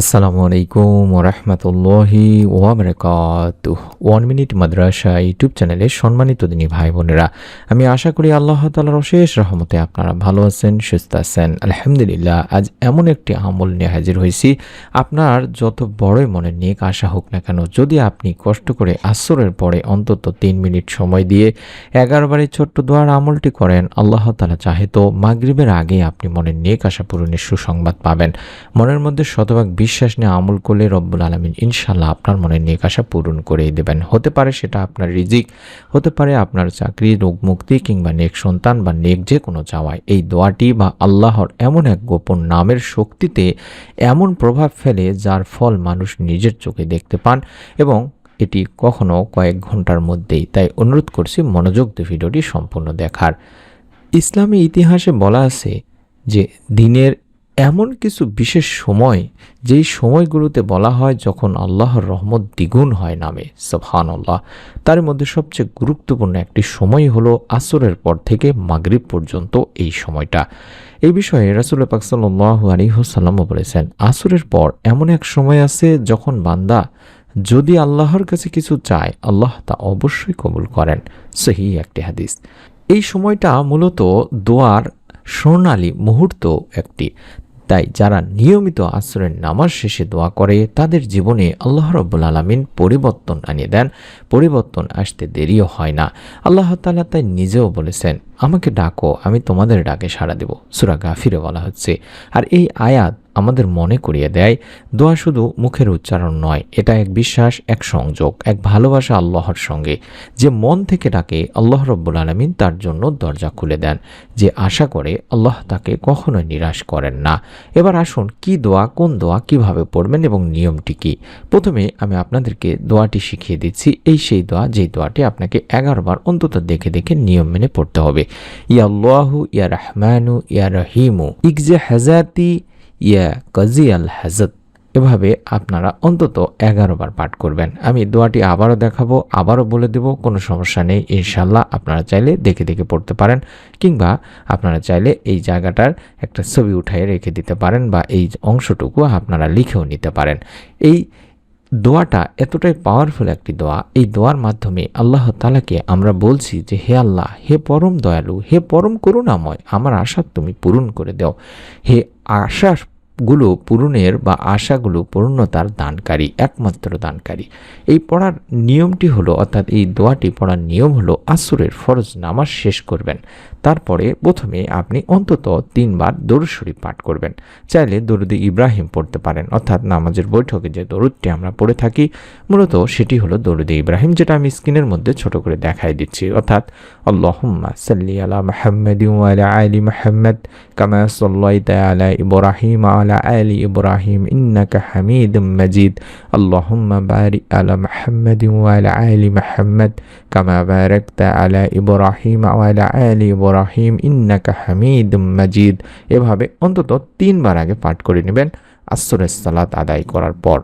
আসসালামু আলাইকুম ওরহমতুল্লাহি ওয়াবরাকাত ওয়ান মিনিট মাদ্রাসা ইউটিউব চ্যানেলে সম্মানিত দিনী ভাই বোনেরা, আমি আশা করি আল্লাহ তালার অশেষ রহমতে আপনারা ভালো আছেন, সুস্থ আছেন। আলহামদুলিল্লাহ, আজ এমন একটি আমল নিয়ে হাজির হয়েছি। আপনার যত বড়ই মনে নেক আশা হোক না কেন, যদি আপনি কষ্ট করে আসরের পরে অন্তত তিন মিনিট সময় দিয়ে এগারোবারের ছোট্ট দোয়ার আমলটি করেন, আল্লাহ তালা চাহে তো মাগরিবের আগে আপনি মনের নেক আশা পূরণের সুসংবাদ পাবেন। মনের মধ্যে শতভাগ বিশ্বাস নিয়ে আমল করলে রব্বুল আলমিন ইনশাল্লাহ আপনার মনের আশা পূরণ করেই দেবেন। হতে পারে সেটা আপনার রিজিক, হতে পারে আপনার চাকরি রোগ মুক্তি কিংবা নেক সন্তান বা নেক যে কোনো চাওয়ায়। এই দোয়াটি বা আল্লাহর এমন এক গোপন নামের শক্তিতে এমন প্রভাব ফেলে যার ফল মানুষ নিজের চোখে দেখতে পান এবং এটি কখনো কয়েক ঘণ্টার মধ্যেই। তাই অনুরোধ করছি মনোযোগ দিয়ে ভিডিওটি সম্পূর্ণ দেখার। ইসলামী ইতিহাসে বলা আছে যে দিনের এমন কিছু বিশেষ সময় যেই সময়গুলোতে বলা হয় যখন আল্লাহর রহমত দ্বিগুণ হয় নামে সফহান আল্লাহ তার মধ্যে সবচেয়ে গুরুত্বপূর্ণ একটি সময় হলো আসরের পর থেকে মাগরিব পর্যন্ত এই সময়টা। এই বিষয়ে রাসুল পাক সাল্লাহ আলিহসাল্লামও বলেছেন, আসরের পর এমন এক সময় আছে যখন বান্দা যদি আল্লাহর কাছে কিছু চায়, আল্লাহ তা অবশ্যই কবুল করেন। সহি একটি হাদিস। এই সময়টা মূলত দোয়ার স্বর্ণালী মুহূর্ত একটি। তাই যারা নিয়মিত আশ্রয়ের নামাজ শেষে দোয়া করে, তাদের জীবনে আল্লাহ রব্বুল আলমিন পরিবর্তন আনিয়ে দেন। পরিবর্তন আসতে দেরিও হয় না। আল্লাহ তালা তাই নিজেও বলেছেন, আমাকে ডাকো, আমি তোমাদের ডাকে সাড়া দেব। সুরা গাফিরে বলা হচ্ছে। আর এই আয়াত আমাদের মনে করিয়ে দেয়, দোয়া শুধু মুখের উচ্চারণ নয়, এটা এক বিশ্বাস, এক সংযোগ, এক ভালোবাসা আল্লাহর সঙ্গে। যে মন থেকে ডাকে, আল্লাহ রব্বুল আলমিন তার জন্য দরজা খুলে দেন। যে আশা করে, আল্লাহ তাকে কখনোই নিরাশ করেন না। এবার আসুন, কি দোয়া, কোন দোয়া, কীভাবে পড়বেন এবং নিয়মটি কি? প্রথমে আমি আপনাদেরকে দোয়াটি শিখিয়ে দিচ্ছি। এই সেই দোয়া, যেই দোয়াটি আপনাকে এগারো বার অন্তত দেখে দেখে নিয়ম মেনে পড়তে হবে। ইয়া আল্লাহু ইয়া রহমানু ইয়া রহিমু ইকজে হাজাতি ইয়া কাজি আল হাজত। এভাবে আপনারা অন্তত এগারো বার পাঠ করবেন। আমি দোয়াটি আবারও দেখাবো, আবারও বলে দেব, কোনো সমস্যা নেই ইনশাল্লাহ আপনারা চাইলে দেখে দেখে পড়তে পারেন কিংবা আপনারা চাইলে এই জায়গাটার একটা ছবি উঠাই রেখে দিতে পারেন বা এই অংশটুকু আপনারা লিখেও নিতে পারেন। এই দোয়াটা এতটাই পাওয়ারফুল একটি দোয়া। এই দোয়ার মাধ্যমে আল্লাহ তালাকে আমরা বলছি যে, হে আল্লাহ, হে পরম দয়ালু, হে পরম করুণাময়, আমার আশা তুমি পূরণ করে দাও। হে আশা গুলো পূরণের বা আশাগুলো পূর্ণতার দানকারী, একমাত্র দানকারী। এই পড়ার নিয়মটি হলো, অর্থাৎ এই দোয়াটি পড়ার নিয়ম হলো, আসুরের ফরজ নামাজ শেষ করবেন। তারপরে প্রথমে আপনি অন্তত তিনবার দরুদ শরীফ পাঠ করবেন। চাইলে দরুদি ইব্রাহিম পড়তে পারেন। অর্থাৎ নামাজের বৈঠকে যে দরুদটি আমরা পড়ে থাকি, মূলত সেটি হলো দরুদি ইব্রাহিম যেটা আমি স্ক্রিনের মধ্যে ছোট করে দেখাই দিচ্ছি। অর্থাৎ, আল্লাহুম্মা সাল্লি আলা মাহমদ ওয়ালা আলি মাহমদ কামা সাল্লাইতা আলা ইব্রাহিম আলা আলি ইব্রাহিম ইন্নাকা হামিদুম মাজিদ আল্লাহুম্মা বারিক আলা মাহমদ ওয়ালা আলি মাহমদ কামা বারাকতা আলা ইব্রাহিম ওয়ালা আলি ইব্রাহিম ইন্নাকা এভাবে অন্তত তিনবার আগে পাঠ করে নেবেন আসরের সালাত আদায় করার পর।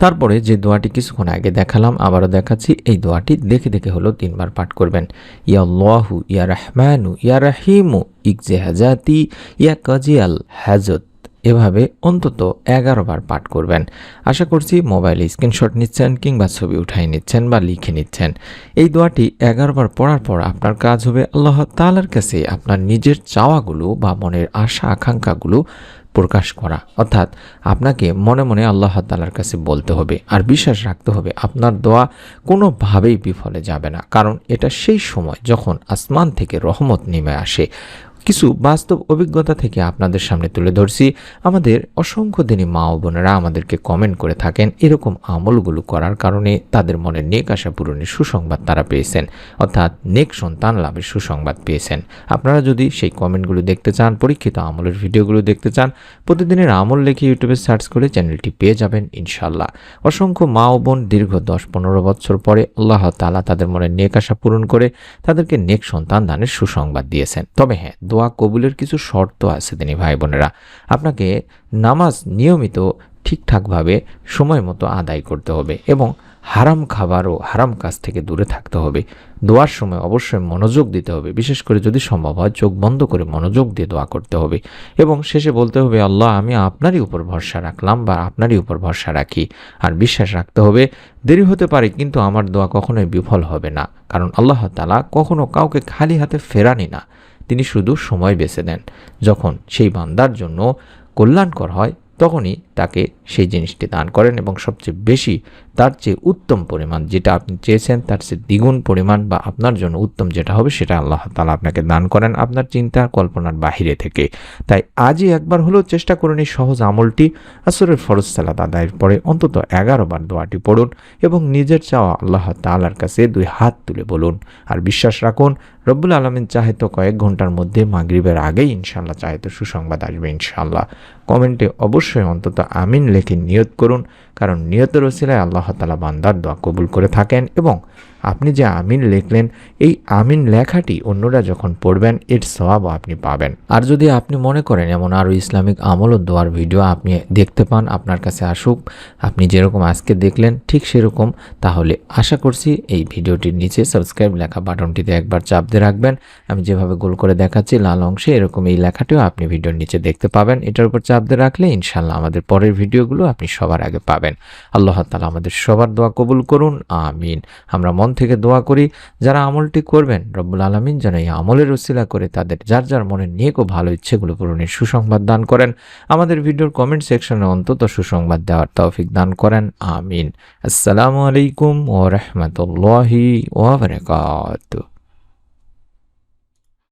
তারপরে যে দোয়াটি কিছুক্ষণ আগে দেখালাম, আবারও দেখাচ্ছি, এই দোয়াটি দেখে দেখে হলো তিনবার পাঠ করবেন। ইয়া লহু ইয়া রহমানু, ইয়া রাহিমু ইকজে হাজাতি ইয়া কাজিয়াল হাজত। এভাবে অন্তত এগারো বার পাঠ করবেন। আশা করছি মোবাইলে স্ক্রিনশট নিচ্ছেন কিংবা ছবি উঠাই নিচ্ছেন বা লিখে নিচ্ছেন। এই দোয়াটি এগারো বার পড়ার পর আপনার কাজ হবে আল্লাহ তালার কাছে আপনার নিজের চাওয়াগুলো বা মনের আশা, আকাঙ্ক্ষাগুলো প্রকাশ করা। অর্থাৎ আপনাকে মনে মনে আল্লাহ তালার কাছে বলতে হবে আর বিশ্বাস রাখতে হবে আপনার দোয়া কোনোভাবেই বিফলে যাবে না। কারণ এটা সেই সময় যখন আসমান থেকে রহমত নেমে আসে। কিছু বাস্তব অভিজ্ঞতা থেকে আপনাদের সামনে তুলে ধরছি। আমাদের অসংখ্য দিনই মা ও বোনেরা আমাদেরকে কমেন্ট করে থাকেন এরকম আমলগুলো করার কারণে তাদের মনে নেক আশা পূরণের সুসংবাদ তারা পেয়েছেন। অর্থাৎ নেক সন্তান লাভের সুসংবাদ পেয়েছেন। আপনারা যদি সেই কমেন্টগুলো দেখতে চান, পরীক্ষিত আমলের ভিডিওগুলো দেখতে চান, প্রতিদিনের আমল লিখে ইউটিউবে সার্চ করে চ্যানেলটি পেয়ে যাবেন ইনশাল্লাহ অসংখ্য মা ও বোন দীর্ঘ দশ পনেরো বছর পরে আল্লাহ তালা তাদের মনে নেক আশা পূরণ করে তাদেরকে নেক সন্তান দানের সুসংবাদ দিয়েছেন। তবে হ্যাঁ দোয়া কবুলের কিছু শর্ত আছে তিনি ভাই বোনেরা। আপনাকে নামাজ নিয়মিত ঠিকঠাকভাবে সময় মতো আদায় করতে হবে এবং হারাম খাবার ও হারাম কাজ থেকে দূরে থাকতে হবে। দোয়ার সময় অবশ্যই মনোযোগ দিতে হবে। বিশেষ করে যদি সম্ভব হয় চোখ বন্ধ করে মনোযোগ দিয়ে দোয়া করতে হবে এবং শেষে বলতে হবে, আল্লাহ, আমি আপনারই উপর ভরসা রাখলাম বা আপনারই উপর ভরসা রাখি। আর বিশ্বাস রাখতে হবে, দেরি হতে পারে, কিন্তু আমার দোয়া কখনোই বিফল হবে না। কারণ আল্লাহ তালা কখনো কাউকে খালি হাতে ফেরানি না। তিনি শুধু সময় বেছে দেন যখন সেই বান্দার জন্য কল্যাণকর হয় তখনই তাকে সেই জিনিসটি দান করেন এবং সবচেয়ে বেশি তার চেয়ে উত্তম পরিমাণ যেটা আপনি চেয়েছেন, তার চেয়ে দ্বিগুণ পরিমাণ বা আপনার জন্য উত্তম যেটা হবে সেটা আল্লাহ তালা আপনাকে দান করেন আপনার চিন্তা কল্পনার বাহিরে থেকে। তাই আজই একবার হলেও চেষ্টা করুন এই সহজ আমলটি। আসরের ফরজ সালাত আদায়ের পরে অন্তত এগারো বার দোয়াটি পড়ুন এবং নিজের চাওয়া আল্লাহ তালার কাছে দুই হাত তুলে বলুন। আর বিশ্বাস রাখুন, রব্বুল আলমিন চাহে তো কয়েক ঘণ্টার মধ্যে মাগরিবের আগেই ইনশাল্লাহ চাহে তো সুসংবাদ আসবে ইনশাল্লাহ কমেন্টে অবশ্যই অন্তত আমিন লেখে নিয়ত করুন, কারণ নিয়তের ওসিলায় আল্লাহ তালা বান্দার দোয়া কবুল করে থাকেন এবং আপনি যে আমিন লিখলেন, এই আমিন লেখাটি অন্যরা যখন পড়বেন, এর স্বভাবও আপনি পাবেন। আর যদি আপনি মনে করেন এমন আরও ইসলামিক আমল ও দোয়ার ভিডিও আপনি দেখতে পান, আপনার কাছে আসুক, আপনি যেরকম আজকে দেখলেন, ঠিক সেরকম, তাহলে আশা করছি এই ভিডিওটির নিচে সাবস্ক্রাইব লেখা বাটনটিতে একবার চাপ দিয়ে রাখবেন। আমি যেভাবে গোল করে দেখাচ্ছি, লাল অংশে এরকম এই লেখাটিও আপনি ভিডিওর নিচে দেখতে পাবেন। এটার উপর চাপ দিয়ে রাখলে ইনশাল্লাহ আমাদের পরের ভিডিওগুলো আপনি সবার আগে পাবেন। আল্লাহ তালা আমাদের সবার দোয়া কবুল করুন, আমিন। আমরা মন থেকে দোয়া করি, যারা আমলটি করবেন, রব্বুল আলমিন যেন এই আমলের উসিলা করে তাদের যার যার মনে নিয়ে খুব ভালো ইচ্ছেগুলো পূরণের সুসংবাদ দান করেন। আমাদের ভিডিওর কমেন্ট সেকশনে অন্তত সুসংবাদ দেওয়ার তৌফিক দান করেন। আমিন। আসসালামু আলাইকুম ও রহমতুল্লাহি ওবরাকাতুহ